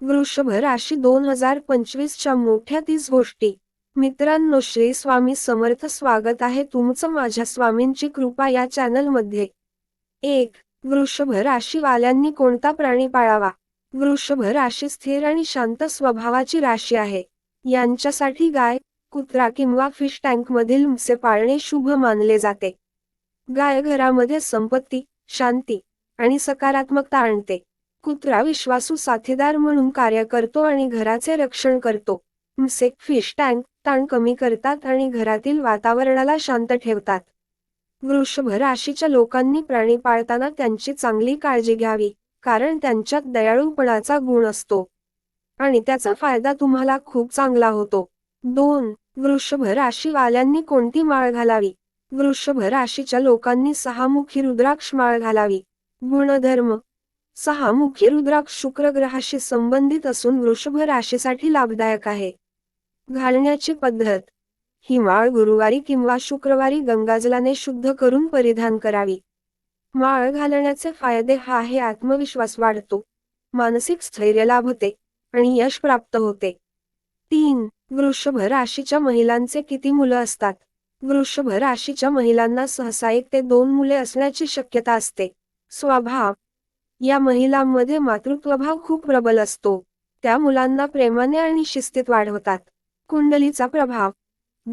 वृषभ राशी दोन हजार पंचवीसच्या मोठ्या तीस गोष्टी. मित्रांनो श्री स्वामी समर्थ स्वागत आहे तुमचं माझ्या स्वामींची कृपा या चॅनलमध्ये. एक वृषभ राशीवाल्यांनी कोणता प्राणी पाळावा? वृषभ राशी स्थिर आणि शांत स्वभावाची राशी आहे. यांच्यासाठी गाय कुत्रा किंवा फिश टँकमधील मुसे पाळणे शुभ मानले जाते. गाय घरामध्ये संपत्ती शांती आणि सकारात्मकता आणते. कुत्रा विश्वासू साथीदार म्हणून कार्य करतो आणि घराचे रक्षण करतो. मुसे फिश टँक ताण कमी करतात आणि घरातील वातावरणाला शांत ठेवतात. वृषभ राशीच्या लोकांनी प्राणी पाळताना त्यांची चांगली काळजी घ्यावी कारण त्यांच्यात दयाळूपणाचा गुण असतो. आणि त्याचा फायदा तुम्हाला खूप चांगला होतो. दोन वृषभ राशीवाल्यांनी कोणती माळ घालावी? वृषभ राशीच्या लोकांनी सहामुखी रुद्राक्ष माळ घालावी. गुणधर्म सहा मुख्य रुद्राक्ष शुक्र ग्रहाशी संबंधित असून वृषभ राशीसाठी लाभदायक आहे. घालण्याची पद्धत. ही माळ गुरुवारी किंवा शुक्रवारी गंगाजलाने शुद्ध करून परिधान करावी. माळ घालण्याचे फायदे हा आहे आत्मविश्वास वाढतो. मानसिक स्थैर्य लाभते आणि यश प्राप्त होते. तीन. वृषभ राशीच्या महिलांचे किती मुलं असतात? वृषभ राशीच्या महिलांना सहसा एक ते दोन मुले असण्याची शक्यता असते. स्वभाव. या महिलांमध्ये मातृत्वभाव खूप प्रबल असतो. त्या मुलांना प्रेमाने आणि शिस्तीत वाढवतात. कुंडलीचा प्रभाव.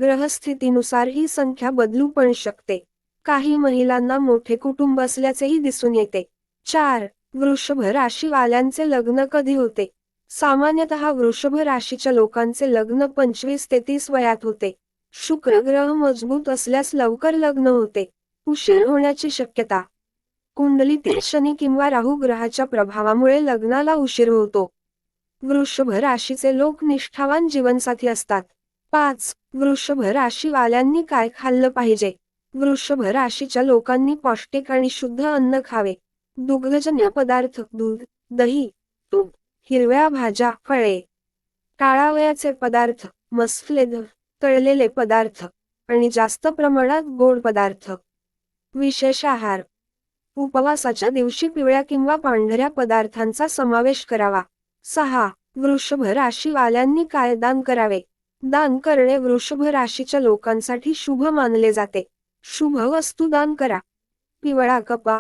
ग्रहस्थितीनुसार ही संख्या बदलू पण शकते. काही महिलांना मोठे कुटुंब असल्याचेही दिसून येते. चार. वृषभ राशी वाल्यांचे लग्न कधी होते? सामान्यतः वृषभ राशीच्या लोकांचे लग्न पंचवीस ते तीस वयात होते. शुक्र ग्रह मजबूत असल्यास लवकर लग्न होते. उशीर होण्याची शक्यता. कुंडलीतील शनी किंवा राहू ग्रहाच्या प्रभावामुळे लग्नाला उशीर होतो. वृषभ राशीचे लोक निष्ठावान जीवनसाथी असतात. पाच वृषभ राशीवाल्यांनी काय खाल्लं पाहिजे? वृषभ राशीच्या लोकांनी पौष्टिक आणि शुद्ध अन्न खावे. दुग्धजन्य पदार्थ दूध दही तूप हिरव्या भाज्या फळे. काळावयाचे पदार्थ मसलेद तळलेले पदार्थ आणि जास्त प्रमाणात गोड पदार्थ. विशेष आहार उपवासाच्या दिवशी पिवळ्या किंवा पांढऱ्या पदार्थांचा समावेश करावा. सहा. वृषभ राशीवाल्यांनी काय दान करावे? दान करणे वृषभ राशीच्या लोकांसाठी शुभ मानले जाते. शुभ वस्तू दान करा. पिवळा कपा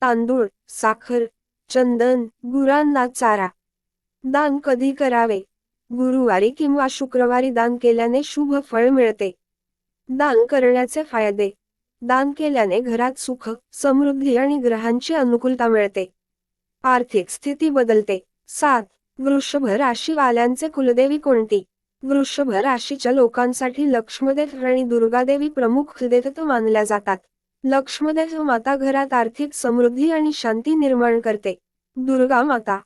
तांदूळ साखर चंदन गुरांना चारा. दान कधी करावे? गुरुवारी किंवा शुक्रवारी दान केल्याने शुभ फळ मिळते. दान करण्याचे फायदे. दान केल्याने घरात सुख समृद्धी आणि ग्रहांची अनुकूलता मिळते. आर्थिक स्थिती बदलते. सात. वृषभ राशी वाल्यांचे कुलदेवी कोणती? वृषभ राशीच्या लोकांसाठी लक्ष्मदेव आणि दुर्गादेवी प्रमुख देवता मानल्या जातात. लक्ष्मदेव माता घरात आर्थिक समृद्धी आणि शांती निर्माण करते. दुर्गा माता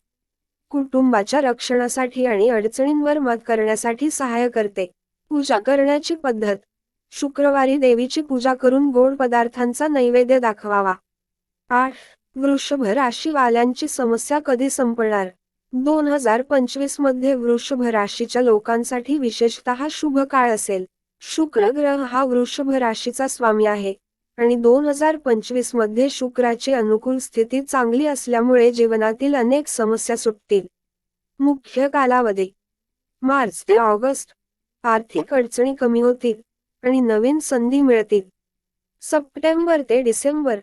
कुटुंबाच्या रक्षणासाठी आणि अडचणींवर मत करण्यासाठी सहाय्य करते. पूजा करण्याची पद्धत. शुक्रवारी देवीची पूजा करून गोड पदार्थांचा नैवेद्य दाखवावा. आठ. वृषभ राशीवाल्यांची समस्या कधी संपणार? दोन हजार पंचवीसमध्ये वृषभ राशीच्या लोकांसाठी विशेषतः शुभ काळ असेल. शुक्र ग्रह हा वृषभ राशीचा स्वामी आहे. आणि दोन हजार पंचवीसमध्ये शुक्राची अनुकूल स्थिती चांगली असल्यामुळे जीवनातील अनेक समस्या सुटतील. मुख्य कालावधी. मार्च ते ऑगस्ट. आर्थिक अडचणी कमी होतील. आणि नवीन संधी मिळतील. सप्टेंबर ते डिसेंबर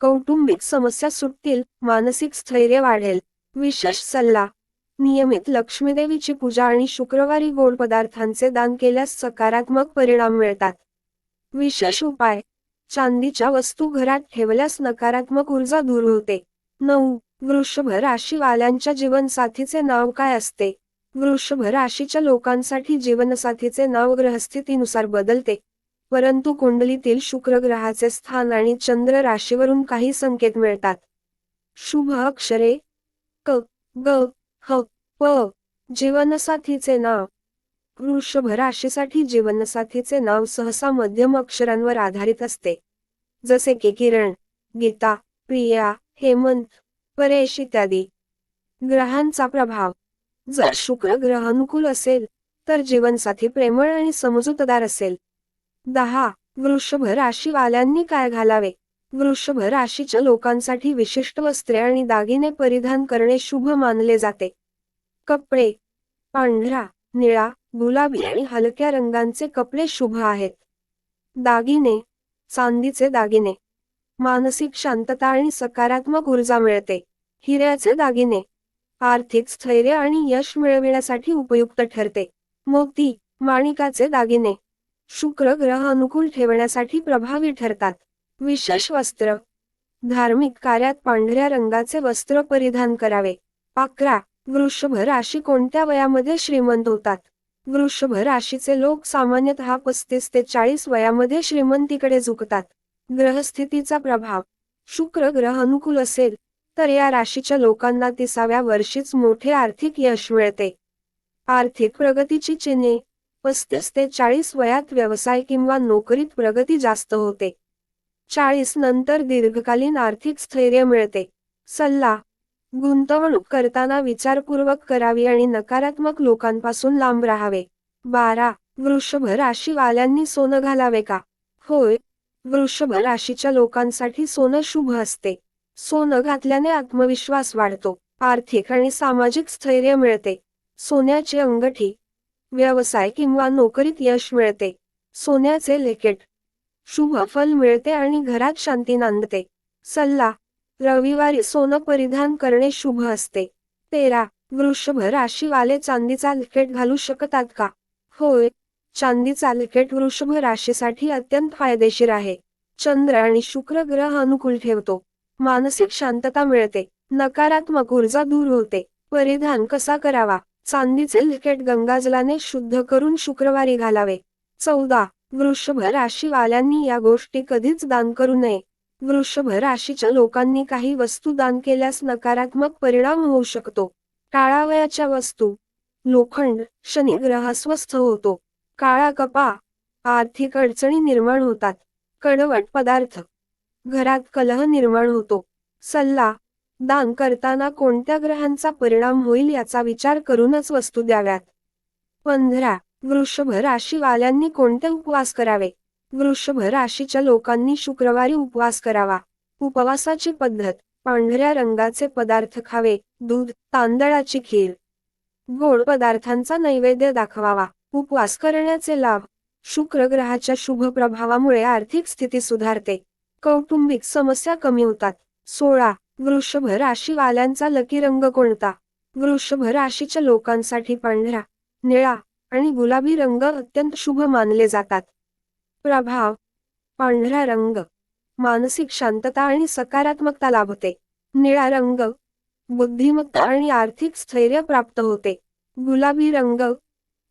कौटुंबिक समस्या सुटतील मानसिक स्थैर्य वाढेल. विशेष सल्ला नियमित लक्ष्मीदेवीची पूजा आणि शुक्रवारी गोड पदार्थांचे दान केल्यास सकारात्मक परिणाम मिळतात. विशेष उपाय चांदीच्या वस्तू घरात ठेवल्यास नकारात्मक ऊर्जा दूर होते. नऊ वृषभ राशीवाल्यांच्या जीवनसाथीचे नाव काय असते? वृषभ राशीच्या लोकांसाठी जीवनसाथीचे नाव ग्रहस्थितीनुसार बदलते. परंतु कुंडलीतील शुक्र ग्रहाचे स्थान आणि चंद्र राशीवरून काही संकेत मिळतात. शुभ अक्षरे क ग ह प जीवनसाथीचे नाव. वृषभ राशीसाठी जीवनसाथीचे नाव सहसा मध्यम अक्षरांवर आधारित असते. जसे की किरण गीता प्रिया हेमंत परेश इत्यादी. ग्रहांचा प्रभाव. जर शुक्र ग्रह अनुकूल असेल तर जीवनसाथी प्रेमळ आणि समजूतदार असेल. दहा वृषभ राशीवाल्यांनी काय घालावे? वृषभ राशीच्या लोकांसाठी विशिष्ट वस्त्रे आणि दागिने परिधान करणे शुभ मानले जाते. कपडे पांढरा निळा गुलाबी आणि हलक्या रंगांचे कपडे शुभ आहेत. दागिने चांदीचे दागिने. मानसिक शांतता आणि सकारात्मक ऊर्जा मिळते. हिऱ्याचे दागिने आर्थिक स्थैर्य आणि यश मिळविण्यासाठी उपयुक्त ठरते. मोती माणिकाचे दागिने शुक्र ग्रह अनुकूल ठेवण्यासाठी प्रभावी ठरतात. विशेष वस्त्र धार्मिक कार्यात पांढऱ्या रंगाचे वस्त्र परिधान करावे. अकरा वृषभ राशी कोणत्या वयामध्ये श्रीमंत होतात? वृषभ राशीचे लोक सामान्यतः पस्तीस ते चाळीस वयामध्ये श्रीमंतीकडे झुकतात. ग्रहस्थितीचा प्रभाव शुक्र ग्रह अनुकूल असेल तर या राशीच्या लोकांना तिसाव्या वर्षीच मोठे आर्थिक यश मिळते. आर्थिक प्रगतीची चिन्हे पस्तीस ते चाळीस वयात व्यवसाय किंवा नोकरीत प्रगती जास्त होते. चाळीस नंतर दीर्घकालीन आर्थिक स्थैर्य मिळते. सल्ला गुंतवणूक करताना विचारपूर्वक करावी आणि नकारात्मक लोकांपासून लांब राहावे. बारा वृषभ राशीवाल्यांनी सोनं घालावे का? होय वृषभ राशीच्या लोकांसाठी सोनं शुभ असते. सोनं घातल्याने आत्मविश्वास वाढतो आर्थिक आणि सामाजिक स्थैर्य मिळते. सोन्याची अंगठी व्यवसाय किंवा नोकरीत यश मिळते. सोन्याचे लेकेट शुभ फल मिळते आणि घरात शांती नांदते. सल्ला रविवारी सोनं परिधान करणे शुभ असते. तेरा वृषभ राशीवाले चांदीचा लिकेट घालू शकतात का? होय चांदीचा लिकेट वृषभ राशीसाठी अत्यंत फायदेशीर आहे. चंद्र आणि शुक्र ग्रह अनुकूल ठेवतो. मानसिक शांतता मिळते. नकारात्मक ऊर्जा दूर होते. परिधान कसा करावा? चांदीचे लिकेट गंगाजलाने शुद्ध करून शुक्रवारी घालावे. चौदा. वृषभ राशीवाल्यांनी या गोष्टी कधीच दान करू नये. वृषभ राशीच्या लोकांनी काही वस्तू दान केल्यास नकारात्मक परिणाम होऊ शकतो. काळावयाच्या वस्तू. लोखंड शनी ग्रह अस्वस्थ होतो. काळा कपा. आर्थिक अडचणी निर्माण होतात. कडवट पदार्थ. घरात कलह निर्माण होतो. सल्ला दान करताना कोणत्या ग्रहांचा परिणाम होईल याचा विचार करूनच वस्तू द्याव्यात. पंधरा वृषभ राशीवाल्यांनी कोणते उपवास करावे? वृषभ राशीच्या लोकांनी शुक्रवारी उपवास करावा. उपवासाची पद्धत पांढऱ्या रंगाचे पदार्थ खावे दूध तांदळाची खीर. गोड पदार्थांचा नैवेद्य दाखवावा. उपवास करण्याचे लाभ शुक्र ग्रहाच्या शुभ प्रभावामुळे आर्थिक स्थिती सुधारते. कौटुंबिक समस्या कमी होतात. सोळा वृषभ राशीवाल्यांचा लकी रंग कोणता? वृषभ राशीच्या लोकांसाठी पांढरा निळा आणि गुलाबी रंग अत्यंत शुभ मानले जातात. प्रभाव पांढरा रंग मानसिक शांतता आणि सकारात्मकता लाभते. निळा रंग बुद्धिमत्ता आणि आर्थिक स्थैर्य प्राप्त होते. गुलाबी रंग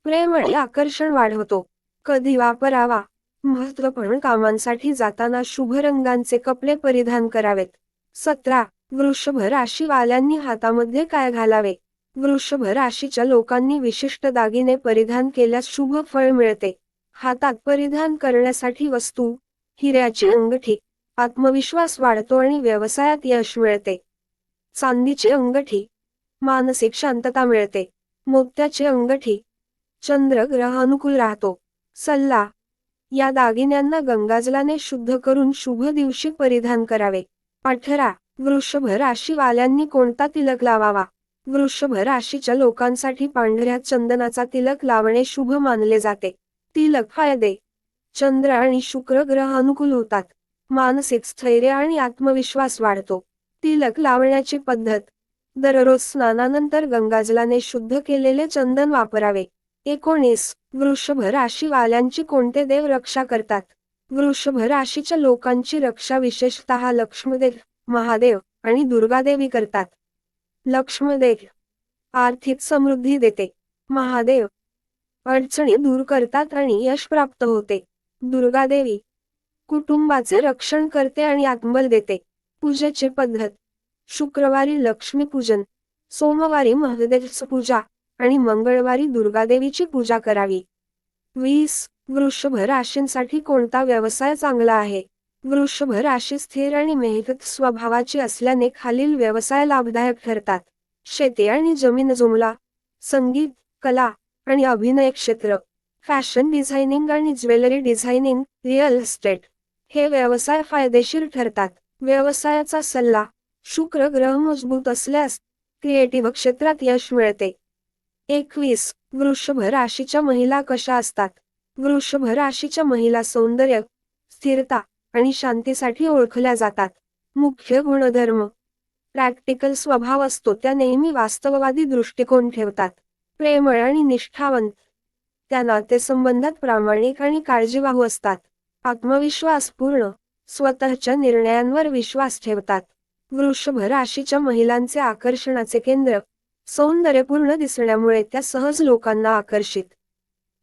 प्रेम आणि आकर्षण वाढवतो. कधी वापरावा महत्त्वपूर्ण कामांसाठी जाताना शुभ रंगांचे कपडे परिधान करावेत. सतरा. वृषभ राशीवाल्यांनी हातामध्ये काय घालावे? वृषभ राशीच्या लोकांनी विशिष्ट दागिने परिधान केल्यास शुभ फळ मिळते. हातात परिधान करण्यासाठी वस्तू हिऱ्याची अंगठी आत्मविश्वास वाढतो आणि व्यवसायात यश मिळते. चांदीची अंगठी मानसिक शांतता मिळते. मोत्याची अंगठी चंद्र ग्रह अनुकूल राहतो. सल्ला या दागिन्यांना गंगाजलाने शुद्ध करून शुभ दिवशी परिधान करावे. अठरा वृषभ राशीवाल्यांनी कोणता तिलक लावावा? वृषभ राशीच्या लोकांसाठी पांढऱ्या चंदनाचा तिलक लावणे शुभ मानले जाते. तिलक फायदे. चंद्र आणि शुक्र ग्रह अनुकूल होतात. मानसिक स्थैर्य आणि आत्मविश्वास वाढतो. तिलक लावण्याची पद्धत. दररोज स्नानानंतर गंगाजलाने शुद्ध केलेले चंदन वापरावे. एकोणीस. वृषभ राशीवाल्यांची कोणते देव रक्षा करतात? वृषभ राशीच्या लोकांची रक्षा विशेषतः लक्ष्मदेव महादेव आणि दुर्गादेवी करतात. लक्ष्मदेव आर्थिक समृद्धी देते. महादेव अडचणी दूर करतात आणि यश प्राप्त होते. दुर्गादेवी कुटुंबाचे रक्षण करते आणि आत्मबल देते. पूजेची पद्धत शुक्रवारी लक्ष्मी पूजन सोमवारी महादेवच पूजा आणि मंगळवारी दुर्गादेवीची पूजा करावी. वीस वृषभ राशींसाठी कोणता व्यवसाय चांगला आहे? वृषभ राशी स्थिर आणि मेहनत स्वभावाची असल्याने खालील व्यवसाय लाभदायक ठरतात. शेती आणि जमीन जुमला संगीत कला आणि अभिनय क्षेत्र फॅशन डिझायनिंग आणि ज्वेलरी डिझायनिंग रिअल इस्टेट हे व्यवसाय फायदेशीर ठरतात. व्यवसायाचा सल्ला शुक्र ग्रह मजबूत असल्यास क्रिएटिव्ह क्षेत्रात यश मिळते. एकवीस. वृषभ राशीच्या महिला कशा असतात? वृषभ राशीच्या महिला सौंदर्य स्थिरता आणि शांतीसाठी ओळखल्या जातात. मुख्य गुणधर्म. प्रॅक्टिकल स्वभाव असतो त्या नेहमी वास्तववादी दृष्टिकोन ठेवतात. प्रेमळ आणि निष्ठावंत. त्या नातेसंबंधात प्रामाणिक आणि काळजीवाहू असतात. आत्मविश्वासपूर्ण स्वतःच्या निर्णयांवर विश्वास ठेवतात. वृषभ राशीच्या महिलांचे आकर्षणाचे केंद्र. सौंदर्यपूर्ण दिसण्यामुळे त्या सहज लोकांना आकर्षित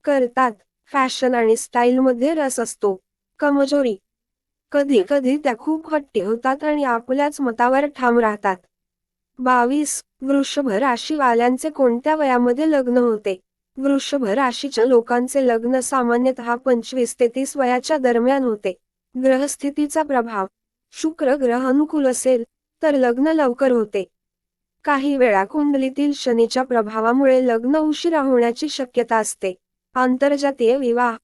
करतात. फॅशन आणि स्टाईलमध्ये रस असतो. कमजोरी. कधी कधी त्या खूप हट्टी होतात आणि आपल्याच मतावर ठाम राहतात. बावीस. वृषभ राशीवाल्यांचे कोणत्या वयामध्ये लग्न होते? वृषभ राशीच्या लोकांचे लग्न सामान्यतः पंचवीस ते तीस वयाच्या दरम्यान होते. ग्रहस्थितीचा प्रभाव. शुक्र ग्रह अनुकूल असेल तर लग्न लवकर होते. काही वेळा कुंडलीतील शनीच्या प्रभावामुळे लग्न उशिरा होण्याची शक्यता असते. आंतरजातीय विवाह.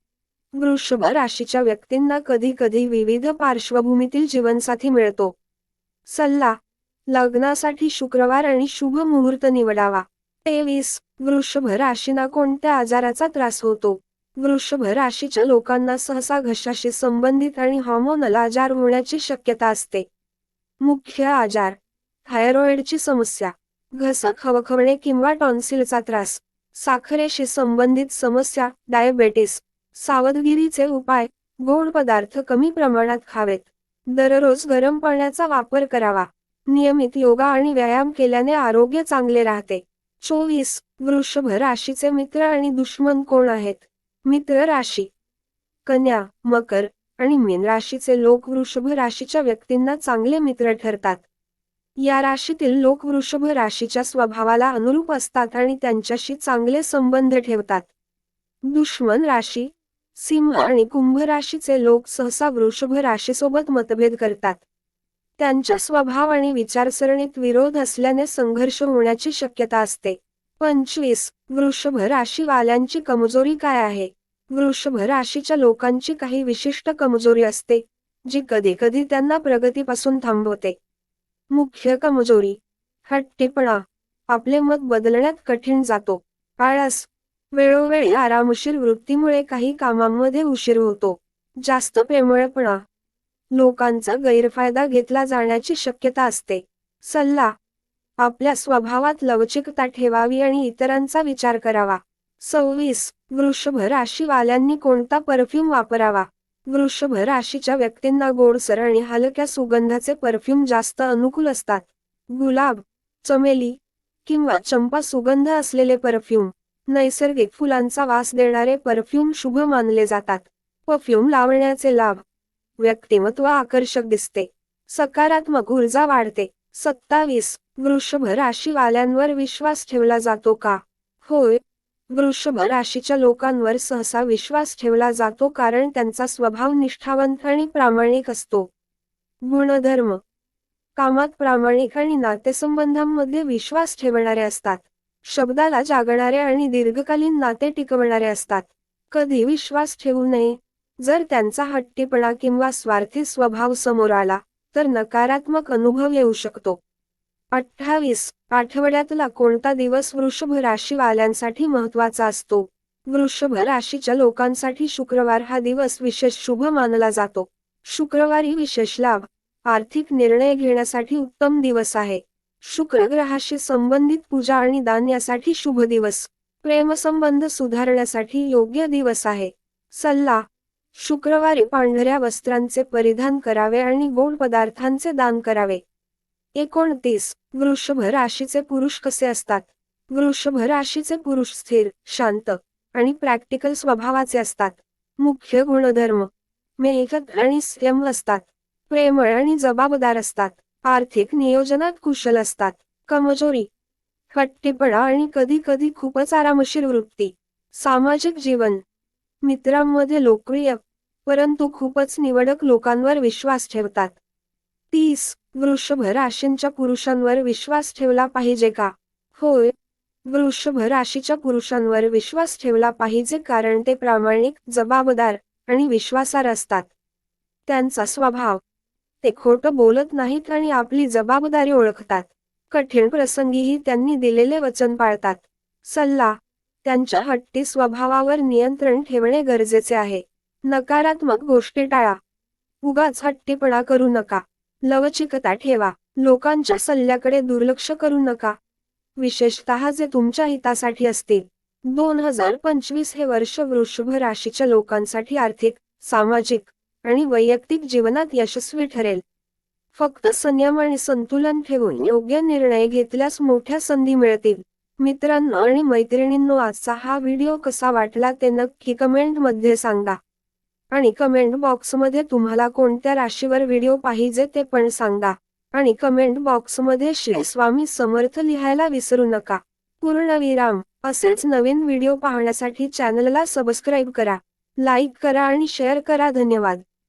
वृषभ राशीच्या व्यक्तींना कधी कधी विविध पार्श्वभूमीतील जीवनसाथी मिळतो. सल्ला. लग्नासाठी शुक्रवार आणि शुभ मुहूर्त निवडावा. तेवीस. वृषभ राशीना कोणत्या आजाराचा त्रास होतो? वृषभ राशीच्या लोकांना सहसा घशाशी संबंधित आणि हॉर्मोनल आजार होण्याची शक्यता असते. मुख्य आजार. थायरॉइडची समस्या घसा खवखवणे किंवा टॉन्सिलचा त्रास साखरेशी संबंधित समस्या डायबेटीस सावधगिरीचे उपाय गोड पदार्थ कमी प्रमाणात खावेत. दररोज गरम पाण्याचा वापर करावा. नियमित योगा आणि व्यायाम केल्याने आरोग्य चांगले राहते. चोवीस वृषभ राशीचे मित्र आणि दुश्मन कोण आहेत? मित्र राशी कन्या मकर आणि मीन राशीचे लोक वृषभ राशीच्या व्यक्तींना चांगले मित्र ठरतात. या राशीतील लोक वृषभ राशीच्या स्वभावाला अनुरूप असतात आणि त्यांच्याशी चांगले संबंध ठेवतात. दुश्मन राशी सिंह आणि कुंभ राशीचे लोक सहसा वृषभ राशीसोबत मतभेद करतात. त्यांच्या स्वभाव आणि विचारसरणीत विरोध असल्याने संघर्ष होण्याची शक्यता असते. पंचवीस वृषभ राशीवाल्यांची कमजोरी काय आहे? वृषभ राशीच्या लोकांची काही विशिष्ट कमजोरी असते जी कधी कधी त्यांना प्रगतीपासून थांबवते. मुख्य कमजोरी. हट्टीपणा. आपले मत बदलण्यात कठीण जातो. आळस. वेळोवेळी आरामशीर वृत्तीमुळे काही कामांमध्ये उशीर होतो. जास्त प्रेमळपणा. लोकांचा गैरफायदा घेतला जाण्याची शक्यता असते. सल्ला. आपल्या स्वभावात लवचिकता ठेवावी आणि इतरांचा विचार करावा. सव्वीस. वृषभ राशीवाल्यांनी कोणता परफ्यूम वापरावा? वृषभ राशीच्या व्यक्तींना गोडसर आणि हलक्या सुगंधाचे परफ्यूम जास्त अनुकूल असतात. गुलाब चमेली किंवा चंपा सुगंध असलेले परफ्यूम नैसर्गिक फुलांचा वास देणारे परफ्यूम शुभ मानले जातात. परफ्यूम लावण्याचे लाभ. व्यक्तिमत्व आकर्षक दिसते. सकारात्मक ऊर्जा वाढते. सत्तावीस वृषभ राशीवाल्यांवर विश्वास ठेवला जातो का? होय. वृषभ राशीच्या लोकांवर सहसा विश्वास ठेवला जातो कारण त्यांचा स्वभाव निष्ठावंत आणि प्रामाणिक असतो. गुणधर्म. कामात प्रामाणिक आणि नातेसंबंधांमध्ये विश्वास ठेवणारे असतात. शब्दाला जागणारे आणि दीर्घकालीन नाते टिकवणारे असतात. कधी विश्वास ठेवू नये. जर त्यांचा हट्टीपणा किंवा स्वार्थी स्वभाव समोर आला तर नकारात्मक अनुभव येऊ शकतो. अठ्ठावीस. आठवड्यातला कोणता दिवस वृषभ राशीवाल्यांसाठी महत्त्वाचा असतो? वृषभ राशीच्या लोकांसाठी शुक्रवार हा दिवस विशेष शुभ मानला जातो. शुक्रवारी विशेष लाभ आर्थिक निर्णय घेण्यासाठी उत्तम दिवस आहे. शुक्र ग्रहाशी संबंधित पूजा आणि दान यासाठी शुभ दिवस. प्रेमसंबंध सुधारण्यासाठी योग्य दिवस आहे. सल्ला शुक्रवारी पांढऱ्या वस्त्रांचे परिधान करावे आणि गोड पदार्थांचे दान करावे. एकोणतीस वृषभ राशीचे पुरुष कसे असतात? वृषभ राशीचे पुरुष स्थिर शांत आणि प्रॅक्टिकल स्वभावाचे असतात. मुख्य गुणधर्म. मेहकत आणि स्वयं असतात. प्रेमळ आणि जबाबदार असतात. आर्थिक नियोजनात कुशल असतात. कमजोरी. हट्टीपणा आणि कधी कधी खूपच आरामशीर वृत्ती. सामाजिक जीवन. मित्रांमध्ये लोकप्रिय. परंतु खूपच निवडक लोकांवर विश्वास ठेवतात. तीस वृषभ राशींच्या पुरुषांवर विश्वास ठेवला पाहिजे का? होय. वृषभ राशीच्या पुरुषांवर विश्वास ठेवला पाहिजे कारण ते प्रामाणिक जबाबदार आणि विश्वासार असतात. त्यांचा स्वभाव. ते खोटं बोलत नाहीत आणि आपली जबाबदारी ओळखतात. कठीण प्रसंगीही त्यांनी दिलेले वचन पाळतात. सल्ला. त्यांच्या हट्टी स्वभावावर नियंत्रण ठेवणे गरजेचे आहे. नकारात्मक गोष्टी टाळा. उगाच हट्टीपणा करू नका. लवचिकता ठेवा. लोकांच्या सल्ल्याकडे दुर्लक्ष करू नका. विशेषतः जे तुमच्या हितासाठी असतील. दोन हजार पंचवीस हे वर्ष वृषभ राशीच्या लोकांसाठी आर्थिक सामाजिक आणि वैयक्तिक जीवनात यशस्वी ठरेल. फक्त संयम आणि संतुलन ठेवून योग्य निर्णय घेतल्यास मोठ्या संधी मिळतील. मित्रांनो आणि मैत्रिणींनो आजचा हा व्हिडिओ कसा वाटला ते नक्की कमेंटमध्ये सांगा. आणि कमेंट बॉक्समध्ये तुम्हाला कोणत्या राशीवर व्हिडिओ पाहिजे ते पण सांगा. आणि कमेंट बॉक्समध्ये श्री स्वामी समर्थ लिहायला विसरू नका. पूर्णविराम. असेच नवीन व्हिडिओ पाहण्यासाठी चॅनलला सबस्क्राईब करा. लाईक करा आणि शेअर करा. धन्यवाद.